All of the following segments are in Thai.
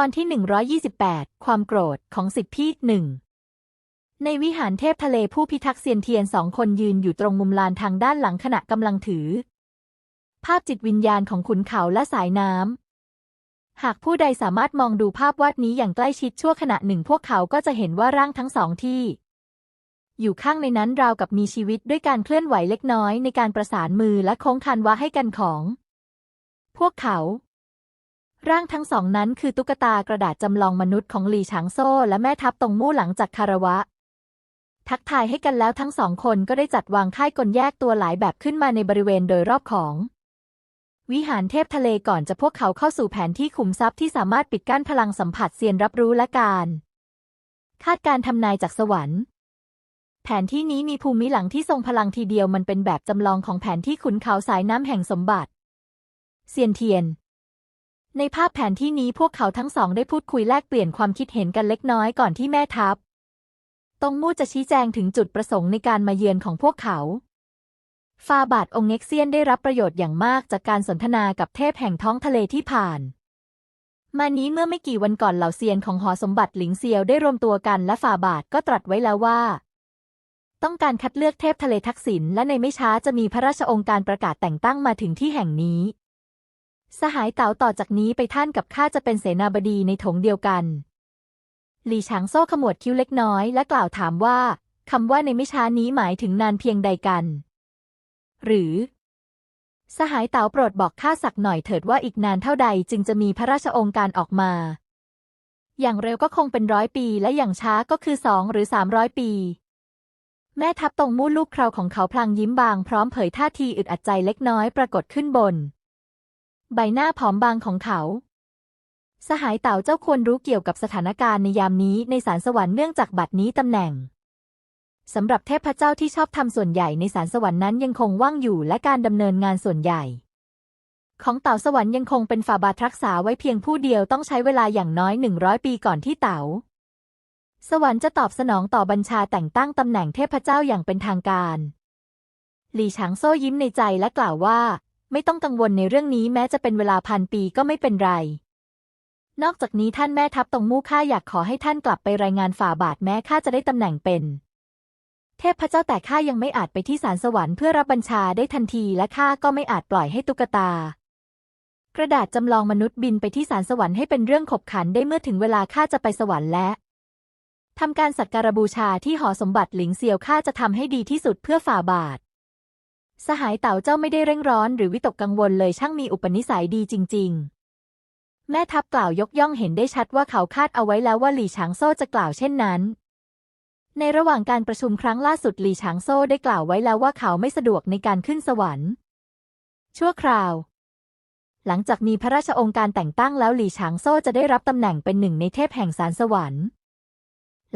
ตอนที่ 128 ความโกรธของสิทธิพี่หนึ่งในวิหารเทพทะเลผู้พิทักษ์เซียนเทียนสองคนยืนอยู่ตรงมุมลานทางด้านหลังขณะกำลังถือ ภาพจิตวิญญาณของขุนเขาและสายน้ำ หากผู้ใดสามารถมองดูภาพวาดนี้อย่างใกล้ชิดชั่วขณะหนึ่ง พวกเขาก็จะเห็นว่าร่างทั้งสองที่ อยู่ข้างในนั้นราวกับมีชีวิตด้วยการเคลื่อนไหวเล็กน้อยในการประสานมือและโค้งคานวะให้กันของ พวกเขา ร่างทั้งสองนั้นคือตุ๊กตากระดาษจำลองมนุษย์ของหลี่ฉางโซ่และแม่ทัพตงมู่หลังจากคารวะ ทักทายให้กันแล้วทั้งสองคนก็ได้จัดวางค่ายกลแยกตัวหลายแบบขึ้นมาในบริเวณโดยรอบของ วิหารเทพทะเลก่อนจะพวกเขาเข้าสู่แผนที่ขุมทรัพย์ที่สามารถปิดกั้นพลังสัมผัสเซียนรับรู้และการ คาดการณ์ทำนายจากสวรรค์แผนที่นี้มีภูมิหลังที่ทรงพลังทีเดียวมันเป็นแบบจำลองของแผนที่ขุนเขาสายน้ำแห่งสมบัติ เซียนเทียน ในภาพแผนที่นี้พวกเขาทั้งสองได้พูดคุยแลกเปลี่ยนความคิดเห็นกันเล็กน้อยก่อนที่แม่ทัพตงมู่จะชี้แจงถึงจุดประสงค์ในการมาเยือนของพวกเขา ฟาบาทองเน็กเซียนได้รับประโยชน์อย่างมากจากการสนทนากับเทพแห่งท้องทะเลที่ผ่าน มานี้เมื่อไม่กี่วันก่อนเหล่าเซียนของหอสมบัติหลิงเซียวได้รวมตัวกันและฟาบาทก็ตรัสไว้แล้วว่า ต้องการคัดเลือกเทพทะเลทักษิณและในไม่ช้าจะมีพระราชองค์การประกาศแต่งตั้งมาถึงที่แห่งนี้ สหายเต๋าต่อจากนี้ไปท่านกับข้าจะเป็นเสนาบดีในถงเดียวกัน หลี่ฉางโซ่ขมวดคิ้วเล็กน้อยและกล่าวถามว่าคำว่าในไม่ช้านี้หมายถึงนานเพียงใดกัน หรือ สหายเต๋าโปรดบอกข้าสักหน่อยเถิดว่าอีกนานเท่าใดจึงจะมีพระราชองค์การออกมา อย่างเร็วก็คงเป็นร้อยปีและอย่างช้าก็คือสองหรือสามร้อยปี แม่ทัพตรงมู่ลูกคราวของเขาพลางยิ้มบางพร้อมเผยท่าทีอึดอัดใจเล็กน้อยปรากฏขึ้นบน ใบหน้าผอมบางของเขา สหายเต่าเจ้าควรรู้เกี่ยวกับสถานการณ์ในยามนี้ในสารสวรรค์เนื่องจากบัดนี้ตำแหน่งสำหรับเทพเจ้าที่ชอบทำส่วนใหญ่ในสารสวรรค์นั้นยังคงว่างอยู่และการดำเนินงานส่วนใหญ่ ของเต่าสวรรค์ยังคงเป็นฝาบาทรักษาไว้เพียงผู้เดียวต้องใช้เวลาอย่างน้อยหนึ่งร้อยปีก่อนที่เต๋าสวรรค์จะตอบสนองต่อบัญชาแต่งตั้งตำแหน่งเทพเจ้าอย่างเป็นทางการ หลี่ฉางโซ่ยิ้มในใจและกล่าวว่า ไม่ต้องกังวลในเรื่องนี้แม้จะเป็นเวลาพันปีก็ไม่เป็นไร นอกจากนี้ท่านแม่ทัพตรงมู่ข้าอยากขอให้ท่านกลับไปรายงานฝ่าบาทแม้ข้าจะได้ตำแหน่งเป็น เทพเจ้าแต่ข้ายังไม่อาจไปที่ศาลสวรรค์เพื่อรับบัญชาได้ทันทีและข้าก็ไม่อาจปล่อยให้ตุ๊กตา กระดาษจำลองมนุษย์บินไปที่ศาลสวรรค์ให้เป็นเรื่องขบขันได้เมื่อถึงเวลาข้าจะไปสวรรค์และทำการสักการบูชาที่หอสมบัติหลิงเซียวข้าจะทำให้ดีที่สุดเพื่อฝ่าบาท สหายเต่าเจ้าไม่ได้เร่งร้อนหรือวิตกกังวลเลยช่างมีอุปนิสัยดีจริง ๆแม่ทัพกล่าวยกย่องเห็นได้ชัดว่าเขาคาดเอาไว้แล้วว่าหลี่ฉางโซ่จะกล่าวเช่นนั้น ในระหว่างการประชุมครั้งล่าสุดหลี่ฉางโซ่ได้กล่าวไว้แล้วว่าเขาไม่สะดวกในการขึ้นสวรรค์ ชั่วคราว หลังจากมีพระราชองค์การแต่งตั้งแล้วหลี่ฉางโซ่จะได้รับตำแหน่งเป็นหนึ่งในเทพแห่งสารสวรรค์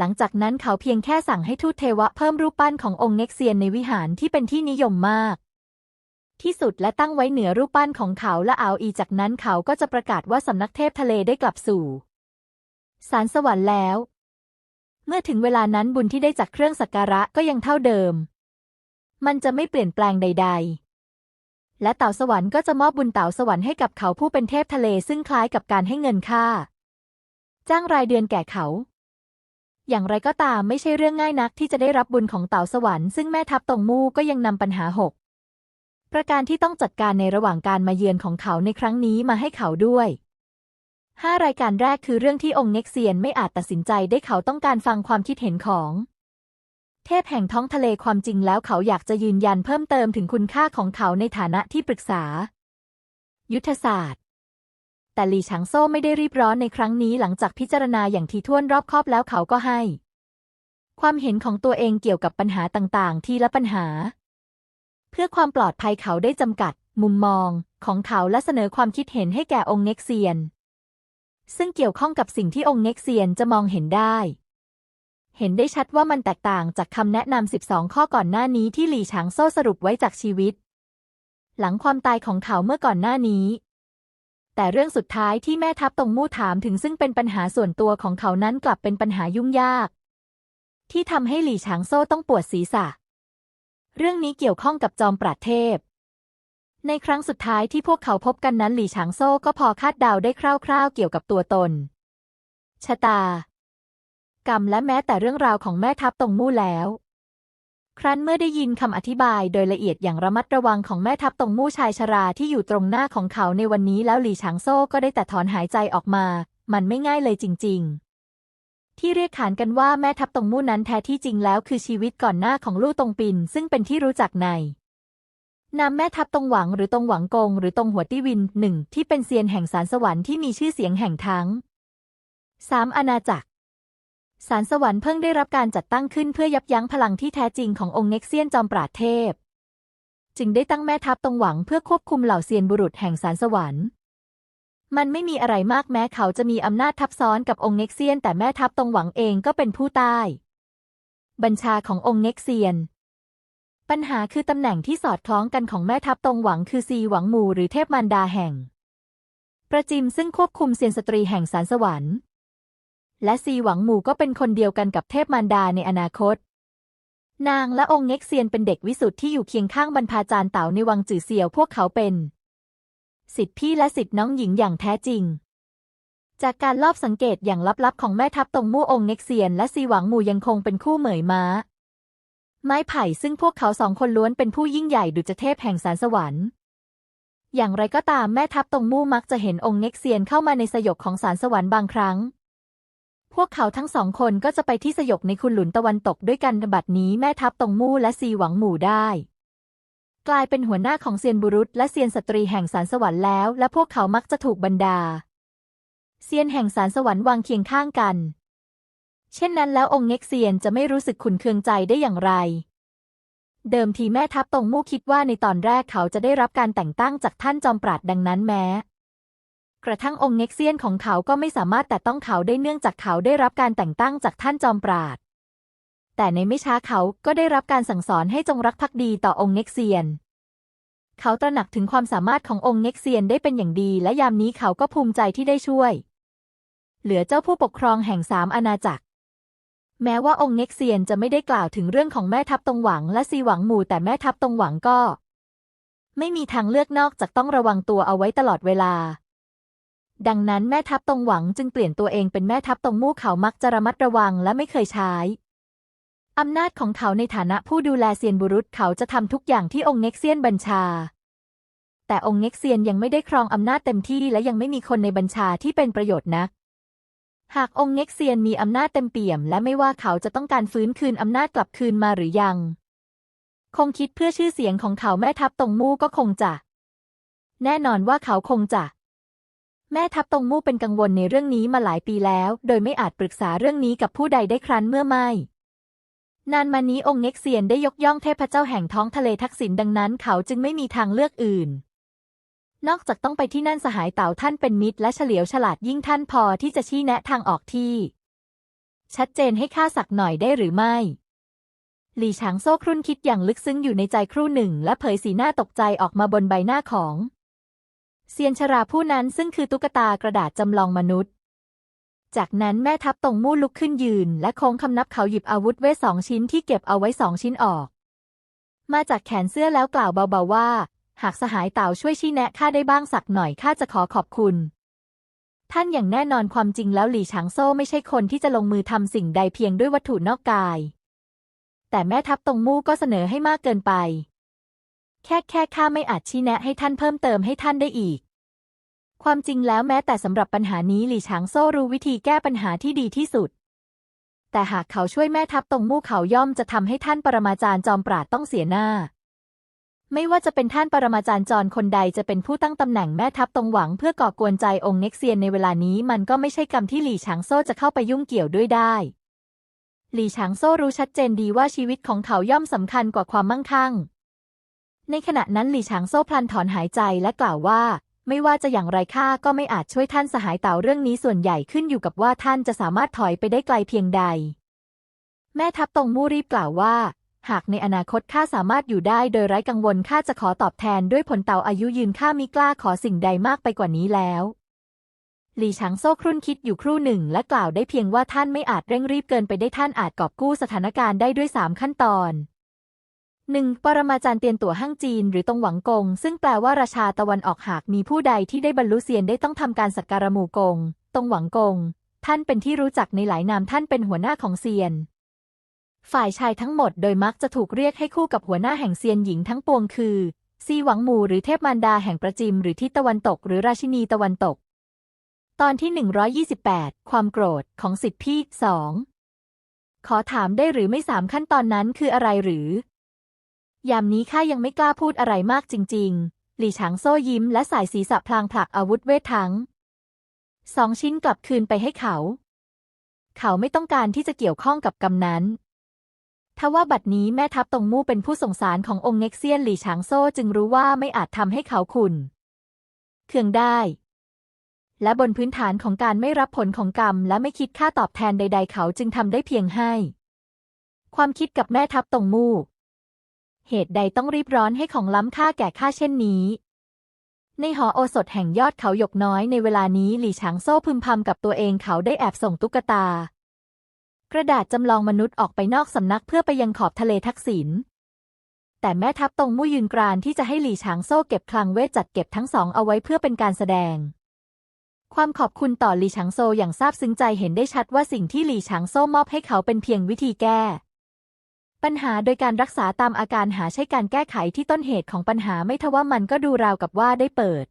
หลังจากนั้นเขาเพียงแค่สั่งให้ทูตเทวะเพิ่มรูปปั้นขององค์เน็กเซียนในวิหารที่เป็นที่นิยมมาก ที่สุดและตั้งไว้เหนือรูปปั้นของเขาและอาอีจากนั้นเขาก็จะประกาศว่าสำนักเทพทะเลได้กลับสู่สารสวรรค์แล้ว เมื่อถึงเวลานั้นบุญที่ได้จากเครื่องสักการะก็ยังเท่าเดิม มันจะไม่เปลี่ยนแปลงใด ๆ และเต่าสวรรค์ก็จะมอบบุญเต่าสวรรค์ให้กับเขาผู้เป็นเทพทะเลซึ่งคล้ายกับการให้เงินค่า จ้างรายเดือนแก่เขา อย่างไรก็ตามไม่ใช่เรื่องง่ายนักที่จะได้รับบุญของเต่าสวรรค์ซึ่งแม่ทัพตงมู่ก็ยังนำปัญหาหกประการที่ต้องจัดการในระหว่างการมาเยือนของเขาในครั้งนี้มาให้เขาด้วยห้ารายการแรกคือเรื่องที่องค์เน็กเซียนไม่อาจตัดสินใจได้เขาต้องการฟังความคิดเห็นของ เทพแห่งท้องทะเลความจริงแล้วเขาอยากจะยืนยันเพิ่มเติมถึงคุณค่าของเขาในฐานะที่ปรึกษา ยุทธศาสตร์ แต่หลี่ฉางโซ่ไม่ได้รีบร้อนในครั้งนี้หลังจากพิจารณาอย่างทีท่วนรอบคอบแล้วเขาก็ให้ ความเห็นของตัวเองเกี่ยวกับปัญหาต่างๆ ที่ละปัญหา เพื่อความปลอดภัยเขาได้จำกัด มุมมอง ของเขาและเสนอความคิดเห็นให้แก่องค์เน็กเซียน ซึ่งเกี่ยวข้องกับสิ่งที่องค์เน็กเซียนจะมองเห็นได้ เห็นได้ชัดว่ามันแตกต่างจากคำแนะนำ12 ข้อก่อนหน้านี้ที่หลี่ฉางโซ่สรุปไว้จากชีวิตหลังความตายของเขาเมื่อก่อนหน้านี้ แต่เรื่องสุดท้ายที่แม่ทัพตงมู่ถามถึงซึ่งเป็นปัญหาส่วนตัวของเขานั้นกลับเป็นปัญหายุ่งยาก ที่ทำให้หลี่ฉางโซ่ต้องปวดศีรษะ เรื่องนี้เกี่ยวข้องกับจอมปราดเทพ ในครั้งสุดท้ายที่พวกเขาพบกันนั้นหลี่ฉางโซ่ก็พอคาดเดาได้คร่าวๆเกี่ยวกับตัวตน ชะตา กรรมและแม้แต่เรื่องราวของแม่ทัพตรงมู่แล้ว ครั้นเมื่อได้ยินคำอธิบายโดยละเอียดอย่างระมัดระวังของแม่ทัพตรงมู่ชายชราที่อยู่ตรงหน้าของเขาในวันนี้แล้วหลี่ฉางโซ่ก็ได้แต่ถอนหายใจออกมา มันไม่ง่ายเลยจริง ๆ ที่เรียกขานกันว่าแม่ทัพตรงมู่นั้นแท้ที่จริงแล้วคือชีวิตก่อนหน้าของลู่ตรงปิน ซึ่งเป็นที่รู้จักในนามแม่ทัพตรงหวังหรือตรงหวังกง หรือตรงหัวตี้วินหนึ่งที่เป็นเซียนแห่งสารสวรรค์ที่มีชื่อเสียงแห่งทั้งสามอาณาจักร สารสวรรค์เพิ่งได้รับการจัดตั้งขึ้นเพื่อยับยั้งพลังที่แท้จริงขององค์เน็กเซียนจอมปราดเทพ จึงได้ตั้งแม่ทัพตรงหวังเพื่อควบคุมเหล่าเซียนบุรุษแห่งสารสวรรค์ มันไม่มีอะไรมากแม้เขาจะมีอำนาจทับซ้อนกับองค์เน็กเซียน แต่แม่ทัพตรงหวังเองก็เป็นผู้ใต้ บัญชาขององค์เน็กเซียน ปัญหาคือตำแหน่งที่สอดคล้องกันของแม่ทัพตรงหวังคือซีหวังหมู่หรือเทพมารดาแห่ง ประจิมซึ่งควบคุมเซียนสตรีแห่งสารสวรรค์ และซีหวังหมู่ก็เป็นคนเดียวกันกับเทพมารดาในอนาคต นางและองค์เง็กเซียนเป็นเด็กวิสุทธ์ที่อยู่เคียงข้างบรรพาจารย์เต๋าในวังจื่อเซียวพวกเขาเป็นสิทธิพี่และสิทธิน้องหญิงอย่างแท้จริง จากการลอบสังเกตอย่างลับๆของแม่ทัพตรงมู่องค์เง็กเซียน และซีหวังหมู่ยังคงเป็นคู่เหมยม้า ไม้ไผ่ซึ่งพวกเขาสองคนล้วนเป็นผู้ยิ่งใหญ่ดุจเทพแห่งสารสวรรค์อย่างไรก็ตามแม่ทัพตรงมู่มักจะเห็นองค์เง็กเซียนเข้ามาในสยบของสารสวรรค์บางครั้ง พวกเขาทั้งสองคนก็จะไปที่สยบในคุณหลุนตะวันตกด้วยกันบัดนี้แม่ทัพตรงมู่และซีหวังหมู่ได้ กลายเป็นหัวหน้าของเซียนบุรุษ และเซียนสตรีแห่งสารสวรรค์แล้ว และพวกเขามักจะถูกบรรดาเซียนแห่งสารสวรรค์วางเคียงข้างกัน เช่นนั้นแล้วองค์เง็กเซียนจะไม่รู้สึกขุนเคืองใจได้อย่างไร เดิมทีแม่ทัพตรงมู่คิดว่าในตอนแรกเขาจะได้รับการแต่งตั้งจากท่านจอมปราดดังนั้นแม้ กระทั่งองค์เง็กเซียนของเขาก็ไม่สามารถแต่ต้องเขาได้เนื่องจากเขาได้รับการแต่งตั้งจากท่านจอมปราด แต่ในไม่ช้าเขาก็ได้รับการสั่งสอนให้จงรักภักดีต่อองค์เง็กเซียน เขาตระหนักถึงความสามารถขององค์เง็กเซียนได้เป็นอย่างดี และยามนี้เขาก็ภูมิใจที่ได้ช่วย เหลือเจ้าผู้ปกครองแห่งสามอาณาจักร แม้ว่าองค์เง็กเซียนจะไม่ได้กล่าวถึงเรื่องของแม่ทัพตรงหวังและซีหวังหมู่แต่แม่ทัพตรงหวังก็ ไม่มีทางเลือกนอกจากต้องระวังตัวเอาไว้ตลอดเวลา ดังนั้นแม่ทัพตรงหวังจึงเปลี่ยนตัวเองเป็นแม่ทัพตรงมู่เขามักจะระมัดระวังและไม่เคยใช้อำนาจของเขาในฐานะผู้ดูแลเซียนบุรุษเขาจะทำทุกอย่างที่องค์เง็กเซียนบัญชา แต่องค์เง็กเซียนยังไม่ได้ครองอำนาจเต็มที่และยังไม่มีคนในบัญชาที่เป็นประโยชน์นัก หากองค์เง็กเซียนมีอำนาจเต็มเปี่ยม และไม่ว่าเขาจะต้องการฟื้นคืนอำนาจกลับคืนมาหรือยัง คงคิดเพื่อชื่อเสียงของเขาแม่ทัพตรงมู่ก็คงจะ แน่นอนว่าเขาคงจะ แม่ทัพตรงมู่เป็นกังวลในเรื่องนี้มาหลายปีแล้ว โดยไม่อาจปรึกษาเรื่องนี้กับผู้ใดได้ครั้นเมื่อไม่ นานมานี้องค์เง็กเซียนได้ยกย่องเทพเจ้าแห่งท้องทะเลทักษิณดังนั้นเขาจึงไม่มีทางเลือกอื่น นอกจากต้องไปที่นั่นสหายเต่าท่านเป็นมิตร และเฉลียวฉลาดยิ่งท่านพอที่จะชี้แนะทางออกที่ ชัดเจนให้ข้าสักหน่อยได้หรือไม่หลี่ฉางโซ่ครุ่นคิดอย่างลึกซึ้งอยู่ในใจครู่หนึ่ง และเผยสีหน้าตกใจออกมาบนใบหน้าของ เซียนชราผู้นั้นซึ่งคือตุ๊กตากระดาษจำลองมนุษย์ จากนั้นแม่ทัพตรงมู่ลุกขึ้นยืน และโค้งคำนับเขาหยิบอาวุธเวทสองชิ้นที่เก็บเอาไว้สองชิ้นออก มาจากแขนเสื้อแล้วกล่าวเบาๆว่า หากสหายเต่าช่วยชี้แนะข้าได้บ้างสักหน่อยข้าจะขอขอบคุณท่านอย่างแน่นอนความจริงแล้วหลี่ฉางโซ่ไม่ใช่คนที่จะลงมือทำสิ่งใดเพียงด้วยวัตถุนอกกาย แต่แม่ทัพตรงมู่ก็เสนอให้มากเกินไป แค่แค่ข้าไม่อาจชี้แนะให้ท่านเพิ่มเติมให้ท่านได้อีก ความจริงแล้วแม้แต่สำหรับปัญหานี้หลี่ฉางโซ่รู้วิธีแก้ปัญหาที่ดีที่สุด แต่หากเขาช่วยแม่ทัพตรงมู่เขาย่อมจะทำให้ท่านปรมาจารย์จอมปราดต้องเสียหน้า ไม่ว่าจะเป็นท่านปรมาจารย์จรคนใดจะเป็นผู้ตั้งตำแหน่งแม่ทัพตรงหวังเพื่อก่อกวนใจองค์เน็กเซียนในเวลานี้มันก็ไม่ใช่กรรมที่หลี่ฉางโซ่จะเข้าไปยุ่งเกี่ยวด้วยได้หลี่ฉางโซ่รู้ชัดเจนดีว่าชีวิตของเขาย่อมสำคัญกว่าความมั่งคั่ง ในขณะนั้นหลี่ฉางโซ่พลันถอนหายใจและกล่าวว่า ไม่ว่าจะอย่างไรข้าก็ไม่อาจช่วยท่านสหายเต่าเรื่องนี้ส่วนใหญ่ขึ้นอยู่กับว่าท่านจะสามารถถอยไปได้ไกลเพียงใด แม่ทัพตรงมู่รีบกล่าวว่า หากในอนาคตข้าสามารถอยู่ได้โดยไร้กังวลข้าจะขอตอบแทนด้วยผลเต่าอายุยืนข้ามิกล้าขอสิ่งใดมากไปกว่านี้แล้วหลี่ฉางโซ่ครุ่นคิดอยู่ครู่หนึ่งและกล่าวได้เพียงว่าท่านไม่อาจเร่งรีบเกินไปได้ท่านอาจกอบกู้สถานการณ์ได้ด้วยสามขั้นตอน หนึ่งปรมาจารย์เตียนตั๋วห้างจีน หรือตงหวังกง ซึ่งแปลว่าราชาตะวันออกหากมีผู้ใดที่ได้บรรลุเซียนได้ต้องทำการสักการะหมู่กง ตงหวังกง ท่านเป็นที่รู้จักในหลายนามท่านเป็นหัวหน้าของเซียน ฝ่ายชายทั้งหมดโดยมักจะถูกเรียกให้คู่กับหัวหน้าแห่งเซียนหญิงทั้งปวงคือซีหวังหมูหรือเทพมารดาแห่งประจิมหรือทิศตะวันตก หรือราชินีตะวันตก ตอนที่ 128 ความโกรธของสิทธิพี่สองขอถามได้หรือไม่สามขั้นตอนนั้นคืออะไรหรือ ยามนี้ข้ายังไม่กล้าพูดอะไรมากจริง ๆ หลี่ฉางโซ่ยิ้มและสายศีรษะพลางผลักอาวุธเวททั้งสองชิ้นกลับคืนไปให้เขา เขาไม่ต้องการที่จะเกี่ยวข้องกับกรรมนั้นทว่าบัดนี้แม่ทัพตงมู่เป็นผู้ส่งสารขององค์เน็กเซียนหลี่ฉางโซ่จึงรู้ว่าไม่อาจทำให้เขาขุนเคืองได้ และบนพื้นฐานของการไม่รับผลของกรรม และไม่คิดค่าตอบแทนใด ๆ เขาจึงทำได้เพียงให้ ความคิดกับแม่ทัพตงมู่ เหตุใดต้องรีบร้อนให้ของล้ำค่าแก่ข้าเช่นนี้ ในหอโอสถแห่งยอดเขาหยกน้อยในเวลานี้หลี่ฉางโซ่พึมพำกับตัวเองเขาได้แอบส่งตุ๊กตา กระดาษจำลองมนุษย์ออกไปนอกสำนักเพื่อไปยังขอบทะเลทักษิณแต่แม่ทัพตรงมู่ยืนกรานที่จะให้หลี่ฉางโซ่เก็บคลังเวทจัดเก็บทั้งสองเอาไว้เพื่อเป็นการแสดง ความขอบคุณต่อหลี่ฉางโซอย่างซาบซึ้งใจเห็นได้ชัดว่าสิ่งที่หลี่ฉางโซ่มอบให้เขาเป็นเพียงวิธีแก้ ปัญหาโดยการรักษาตามอาการหาใช่การแก้ไขที่ต้นเหตุของปัญหาไม่ทว่ามันก็ดูราวกับว่าได้เปิด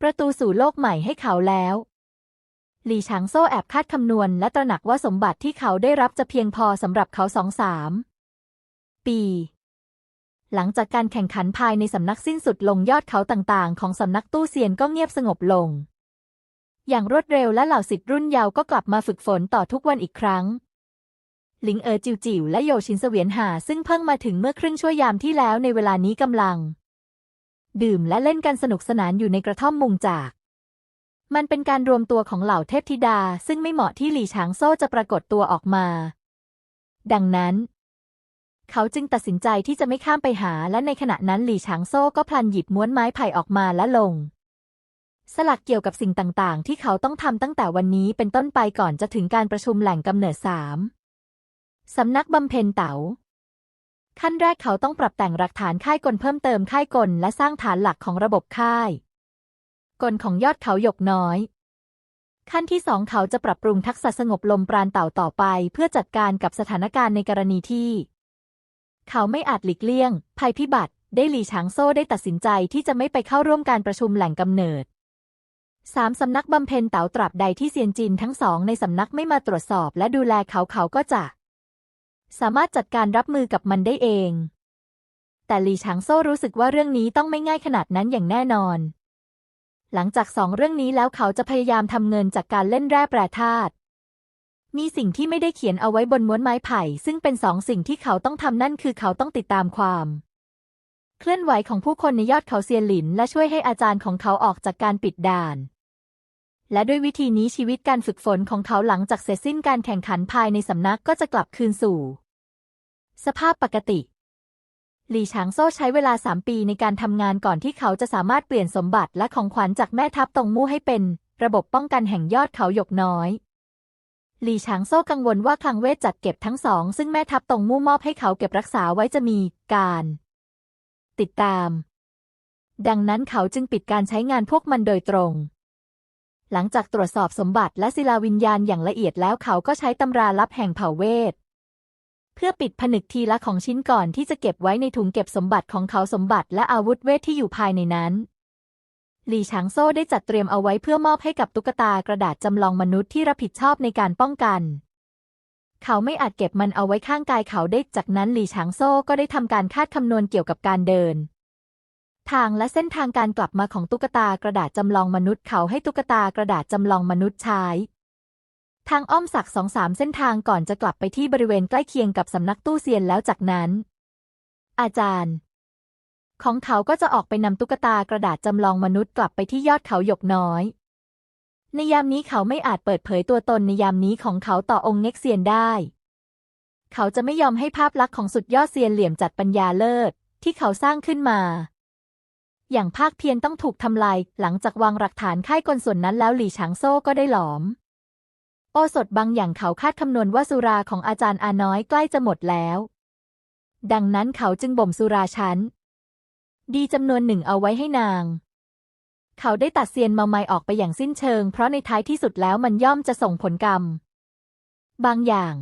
ประตูสู่โลกใหม่ให้เขาแล้ว หลี่ฉางโซ่แอบคาดคำนวณและตระหนักว่าสมบัติที่เขาได้รับจะเพียงพอสำหรับเขาสองสามปี หลังจากการแข่งขันภายในสำนักสิ้นสุดลงยอดเขาต่างๆ ของสำนักตู้เซียนก็เงียบสงบลง อย่างรวดเร็วและเหล่าสิทธิ์รุ่นเยาว์ก็กลับมาฝึกฝนต่อทุกวันอีกครั้ง หลิงเอ๋อจิวจิวและโยชินเสวียนหาซึ่งเพิ่งมาถึงเมื่อครึ่งชั่วยามที่แล้วในเวลานี้กำลัง ดื่มและเล่นกันสนุกสนานอยู่ในกระท่อมมุงจาก มันเป็นการรวมตัวของเหล่าเทพธิดา ซึ่งไม่เหมาะที่หลี่ฉางโซ่จะปรากฏตัวออกมา ดังนั้น เขาจึงตัดสินใจที่จะไม่ข้ามไปหาและในขณะนั้นหลี่ฉางโซ่ก็พลันหยิบม้วนไม้ไผ่ออกมาและลง สลักเกี่ยวกับสิ่งต่างๆ ที่เขาต้องทำตั้งแต่วันนี้เป็นต้นไปก่อนจะถึงการประชุมแหล่งกำเนิดสาม สำนักบำเพ็ญเต๋าขั้นแรกเขาต้องปรับแต่งหลักฐานค่ายกลเพิ่มเติมค่ายกลและสร้างฐานหลักของระบบค่าย กลของยอดเขาหยกน้อย ขั้นที่สองเขาจะปรับปรุงทักษะสงบลมปราณเต่าต่อไป เพื่อจัดการกับสถานการณ์ในกรณีที่ เขาไม่อาจหลีกเลี่ยง ภัยพิบัติ ได้หลีฉางโซ่ได้ตัดสินใจที่จะไม่ไปเข้าร่วมการประชุมแหล่งกำเนิดสามสำนักบำเพ็ญเต๋าตราบใดที่เซียนจินทั้งสองในสำนักไม่มาตรวจสอบและดูแลเขาเขาก็จะ สามารถจัดการรับมือกับมันได้เอง แต่หลีฉางโซ่รู้สึกว่าเรื่องนี้ต้องไม่ง่ายขนาดนั้นอย่างแน่นอน หลังจากสองเรื่องนี้แล้วเขาจะพยายามทำเงินจากการเล่นแร่แปรธาตุมีสิ่งที่ไม่ได้เขียนเอาไว้บนม้วนไม้ไผ่ ซึ่งเป็นสองสิ่งที่เขาต้องทำนั่นคือเขาต้องติดตามความ เคลื่อนไหวของผู้คนในยอดเขาเซียนหลิน และช่วยให้อาจารย์ของเขาออกจากการปิดด่าน และด้วยวิธีนี้ชีวิตการฝึกฝนของเขาหลังจากเสร็จสิ้นการแข่งขันภายในสำนักก็จะกลับคืนสู่ สภาพปกติ หลี่ฉางโซ่ใช้เวลาสามปีในการทำงานก่อนที่เขาจะสามารถเปลี่ยนสมบัติและของขวัญจากแม่ทัพตงมู่ให้เป็น ระบบป้องกันแห่งยอดเขาหยกน้อยหลี่ฉางโซ่กังวลว่าคลังเวทจัดเก็บทั้งสอง ซึ่งแม่ทัพตงมู่มอบให้เขาเก็บรักษาไว้จะมีการ ติดตาม ดังนั้นเขาจึงปิดการใช้งานพวกมันโดยตรงหลังจากตรวจสอบสมบัติและศิลาวิญญาณอย่างละเอียดแล้วเขาก็ใช้ตำราลับแห่งเผ่าเวท เพื่อปิดผนึกทีละของชิ้นก่อนที่จะเก็บไว้ในถุงเก็บสมบัติของเขาสมบัติและอาวุธเวทที่อยู่ภายในนั้น หลี่ฉางโซ่ได้จัดเตรียมเอาไว้เพื่อมอบให้กับตุ๊กตากระดาษจำลองมนุษย์ที่รับผิดชอบในการป้องกัน เขาไม่อาจเก็บมันเอาไว้ข้างกายเขาได้จากนั้นหลี่ฉางโซ่ก็ได้ทำการคาดคำนวณเกี่ยวกับการเดินทางและเส้นทางการกลับมาของตุ๊กตากระดาษจำลองมนุษย์เขาให้ตุ๊กตากระดาษจำลองมนุษย์ใช้ ทางอ้อมสักสองสามเส้นทางก่อนจะกลับไปที่บริเวณใกล้เคียงกับสำนักตู้เซียนแล้วจากนั้น อาจารย์ ของเขาก็จะออกไปนำตุ๊กตากระดาษจำลองมนุษย์กลับไปที่ยอดเขาหยกน้อย ในยามนี้เขาไม่อาจเปิดเผยตัวตนในยามนี้ของเขาต่อองค์เน็กเซียนได้ เขาจะไม่ยอมให้ภาพลักษณ์ของสุดยอดเซียนเหลี่ยมจัดปัญญาเลิศที่เขาสร้างขึ้นมา อย่างภาคเพียรต้องถูกทำลายหลังจากวางหลักฐานค่ายกลส่วนนั้นแล้วหลี่ฉางโซ่ก็ได้หลอม โอสถบางอย่างเขาคาดคำนวณว่าสุราของอาจารย์อาน้อยใกล้จะหมดแล้ว ดังนั้นเขาจึงบ่มสุราชั้น ดีจำนวนหนึ่งเอาไว้ให้นาง เขาได้ตัดเซียนเมาไมออกไปอย่างสิ้นเชิง เพราะในท้ายที่สุดแล้วมันย่อมจะส่งผลกรรม บางอย่าง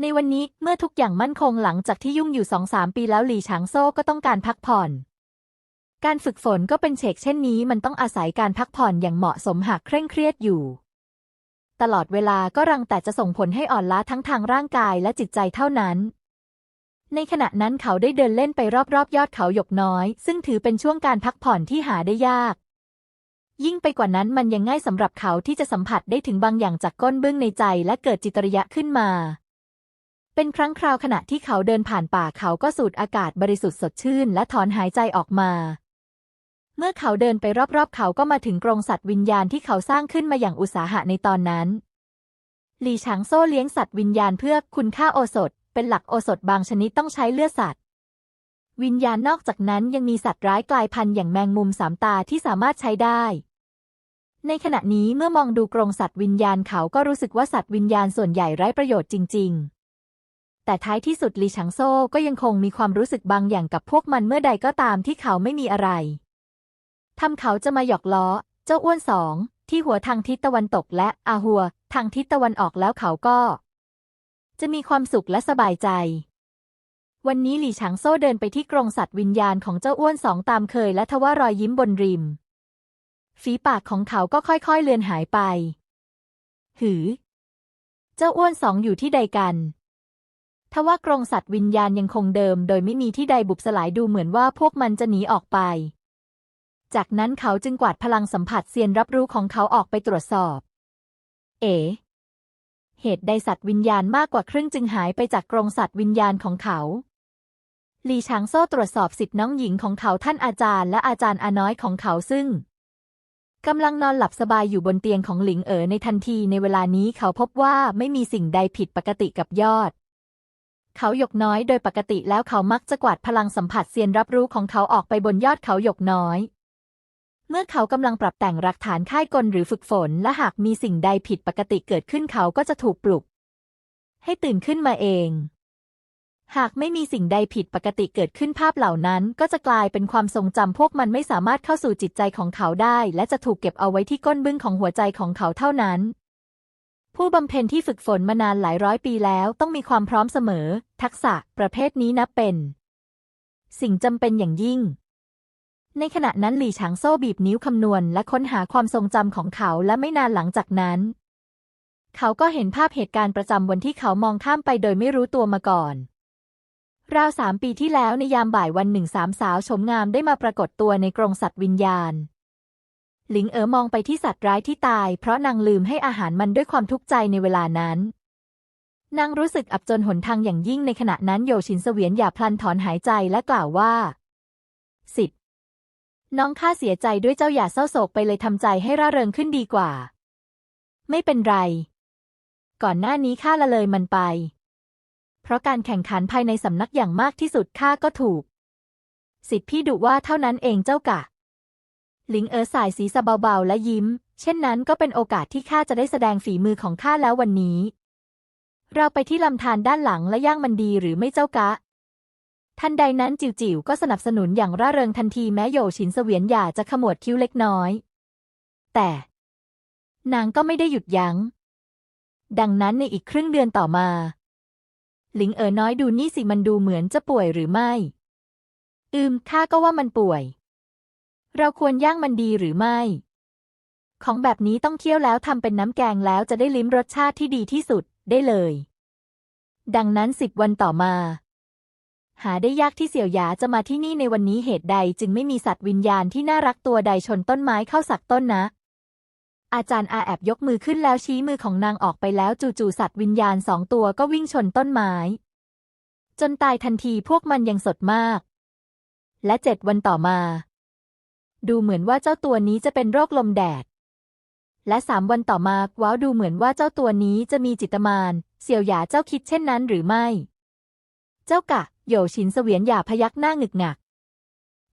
ในวันนี้เมื่อทุกอย่างมั่นคงหลังจากที่ยุ่งอยู่สองสามปีแล้วหลี่ฉางโซ่ก็ต้องการพักผ่อน การฝึกฝนก็เป็นเฉกเช่นนี้มันต้องอาศัยการพักผ่อนอย่างเหมาะสมหากเคร่งเครียดอยู่ ตลอดเวลาก็รังแต่จะส่งผลให้อ่อนล้าทั้งทางร่างกายและจิตใจเท่านั้น ในขณะนั้นเขาได้เดินเล่นไปรอบๆยอดเขาหยกน้อย ซึ่งถือเป็นช่วงการพักผ่อนที่หาได้ยาก ยิ่งไปกว่านั้นมันยังง่ายสำหรับเขาที่จะสัมผัสได้ถึงบางอย่างจากก้นเบื้องในใจและเกิดจิตริยะขึ้นมา เป็นครั้งคราวขณะที่เขาเดินผ่านป่าเขาก็สูดอากาศบริสุทธิ์สดชื่น และถอนหายใจออกมา เมื่อเขาเดินไปรอบๆ เขาก็มาถึงกรงสัตว์วิญญาณที่เขาสร้างขึ้นมาอย่างอุตสาหะในตอนนั้น หลี่ฉางโซ่เลี้ยงสัตว์วิญญาณเพื่อคุณค่าโอสถ เป็นหลักโอสถบางชนิดต้องใช้เลือดสัตว์ วิญญาณนอกจากนั้นยังมีสัตว์ร้ายกลายพันธุ์อย่างแมงมุมสามตาที่สามารถใช้ได้ ในขณะนี้เมื่อมองดูกรงสัตว์วิญญาณเขาก็รู้สึกว่าสัตว์วิญญาณส่วนใหญ่ไร้ประโยชน์จริง ๆแต่ท้ายที่สุดลีชังโซ่ก็ยังคงมีความรู้สึกบางอย่างกับพวกมันเมื่อใดก็ตามที่เขาไม่มีอะไร ทำเขาจะมาหยอกล้อ เจ้าอ้วนสองที่หัวทางทิศตะวันตกและอาหัว ทางทิศตะวันออกแล้วเขาก็ จะมีความสุขและสบายใจ วันนี้หลี่ฉางโซ่เดินไปที่กรงสัตว์วิญญาณของเจ้าอ้วนสองตามเคยและทว่ารอยยิ้มบนริม ฝีปากของเขาก็ค่อยๆเลือนหายไป หือ เจ้าอ้วนสองอยู่ที่ใดกันทว่ากรงสัตว์วิญญาณยังคงเดิม โดยไม่มีที่ใดบุบสลายดูเหมือนว่าพวกมันจะหนีออกไป จากนั้นเขาจึงกวาดพลังสัมผัสเซียนรับรู้ของเขาออกไปตรวจสอบ เอ๋ เหตุใดสัตว์วิญญาณมากกว่าครึ่งจึงหายไปจากกรงสัตว์วิญญาณของเขาหลีชางโซ่ตรวจสอบสิทธิน้องหญิงของเขาท่านอาจารย์และอาจารย์อาน้อยของเขาซึ่งกำลังนอนหลับสบายอยู่บนเตียงของหลิงเอ๋อในทันทีในเวลานี้เขาพบว่าไม่มีสิ่งใดผิดปกติกับยอด เขาหยกน้อยโดยปกติแล้วเขามักจะกวาดพลังสัมผัสเซียนรับรู้ของเขาออกไปบนยอดเขาหยกน้อย เมื่อเขากำลังปรับแต่งหลักฐานค่ายกลหรือฝึกฝน และหากมีสิ่งใดผิดปกติเกิดขึ้นเขาก็จะถูกปลุก ให้ตื่นขึ้นมาเอง หากไม่มีสิ่งใดผิดปกติเกิดขึ้นภาพเหล่านั้น ก็จะกลายเป็นความทรงจำพวกมันไม่สามารถเข้าสู่จิตใจของเขาได้ และจะถูกเก็บเอาไว้ที่ก้นบึ้งของหัวใจของเขาเท่านั้น ผู้บำเพ็ญที่ฝึกฝนมานานหลายร้อยปีแล้วต้องมีความพร้อมเสมอ ทักษะ ประเภทนี้นับเป็น สิ่งจำเป็นอย่างยิ่ง ในขณะนั้นหลี่ฉางโซ่บีบนิ้วคำนวณและค้นหาความทรงจำของเขาและไม่นานหลังจากนั้น เขาก็เห็นภาพเหตุการณ์ประจำวันที่เขามองข้ามไปโดยไม่รู้ตัวมาก่อน ราวสามปีที่แล้วในยามบ่ายวันหนึ่งสามสาวชมงามได้มาปรากฏตัวในกรงสัตว์วิญญาณ หลิงเอ๋อมองไปที่สัตว์ร้ายที่ตาย เพราะนางลืมให้อาหารมันด้วยความทุกข์ใจในเวลานั้นนางรู้สึกอับจนหนทางอย่างยิ่งในขณะนั้นโยชินเสวียนอย่าพลันถอนหายใจและกล่าวว่า สิทธิ น้องข้าเสียใจด้วยเจ้าอย่าเศร้าโศกไปเลยทำใจให้ร่าเริงขึ้นดีกว่า ไม่เป็นไร ก่อนหน้านี้ข้าละเลยมันไป เพราะการแข่งขันภายในสำนักอย่างมากที่สุดข้าก็ถูก สิทธิพี่ดุว่าเท่านั้นเองเจ้ากะหลิงเอ๋อสายสีสะเบาๆและยิ้ม เช่นนั้นก็เป็นโอกาสที่ข้าจะได้แสดงฝีมือของข้าแล้ววันนี้ เราไปที่ลำธารด้านหลังและย่างมันดีหรือไม่เจ้ากะ ทันใดนั้นจิวจิวก็สนับสนุนอย่างร่าเริงทันทีแม้โยชินเสวียนหย่าจะขมวดคิ้วเล็กน้อย แต่นางก็ไม่ได้หยุดยัง้ง ดังนั้นในอีกครึ่งเดือนต่อมา หลิงเอ๋อน้อยดูนี่สิมันดูเหมือนจะป่วยหรือไม่ อืมข้าก็ว่ามันป่วย เราควรย่างมันดีหรือไม่ ของแบบนี้ต้องเคี่ยวแล้วทำเป็นน้ำแกงแล้วจะได้ลิ้มรสชาติที่ดีที่สุดได้เลย ดังนั้นสิบวันต่อมา หาได้ยากที่เสี่ยวหยาจะมาที่นี่ในวันนี้เหตุใดจึงไม่มีสัตว์วิญญาณที่น่ารักตัวใดชนต้นไม้เข้าสักต้นนะ อาจารย์อาแอบยกมือขึ้นแล้วชี้มือของนางออกไปแล้วจู่ๆสัตว์วิญญาณสองตัวก็วิ่งชนต้นไม้ จนตายทันทีพวกมันยังสดมาก และเจ็ดวันต่อมา ดูเหมือนว่าเจ้าตัวนี้จะเป็นโรคลมแดด และสามวันต่อมาว้าวดูเหมือนว่าเจ้าตัวนี้จะมีจิตมานเสี่ยวหยาเจ้าคิดเช่นนั้นหรือไม่ เจ้ากะ โยชินเสวียนหย่าพยักหน้าหงึกหงัก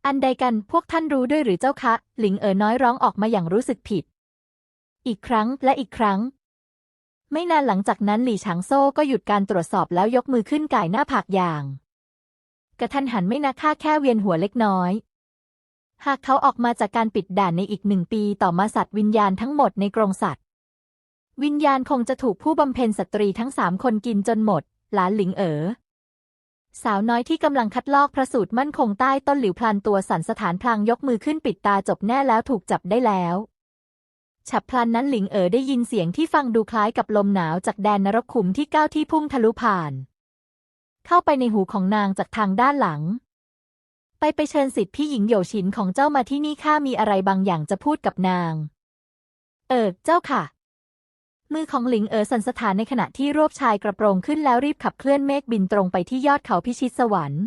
อันใดกันพวกท่านรู้ด้วยหรือเจ้าคะ หลิงเอ๋อน้อยร้องออกมาอย่างรู้สึกผิด อีกครั้งและอีกครั้ง ไม่นานหลังจากนั้นหลี่ฉางโซ่ก็หยุดการตรวจสอบแล้วยกมือขึ้นก่ายหน้าผากอย่าง กระทันหันไม่นะค่าแค่เวียนหัวเล็กน้อย หากเขาออกมาจากการปิดด่านในอีกหนึ่งปีต่อมาสัตว์วิญญาณทั้งหมดในกรงสัตว์ วิญญาณคงจะถูกผู้บำเพ็ญสตรีทั้งสามคนกินจนหมด หลานหลิงเอ๋อ สาวน้อยที่กำลังคัดลอกพระสูตรมั่นคงใต้ต้นหลิวพลันตัวสั่นสถานพลางยกมือขึ้นปิดตาจบแน่แล้วถูกจับได้แล้ว ฉับพลันนั้นหลิงเอ๋อได้ยินเสียงที่ฟังดูคล้ายกับลมหนาวจากแดนนรกขุมที่ก้าวที่พุ่งทะลุผ่าน เข้าไปในหูของนางจากทางด้านหลัง ไปไปเชิญสิทธิ์พี่หญิงโยฉินของเจ้ามาที่นี่ข้ามีอะไรบางอย่างจะพูดกับนาง เออเจ้าค่ะ มือของหลิงเอ๋อสันสถานในขณะที่รวบชายกระโปรงขึ้นแล้วรีบขับเคลื่อนเมฆบินตรงไปที่ยอดเขาพิชิตสวรรค์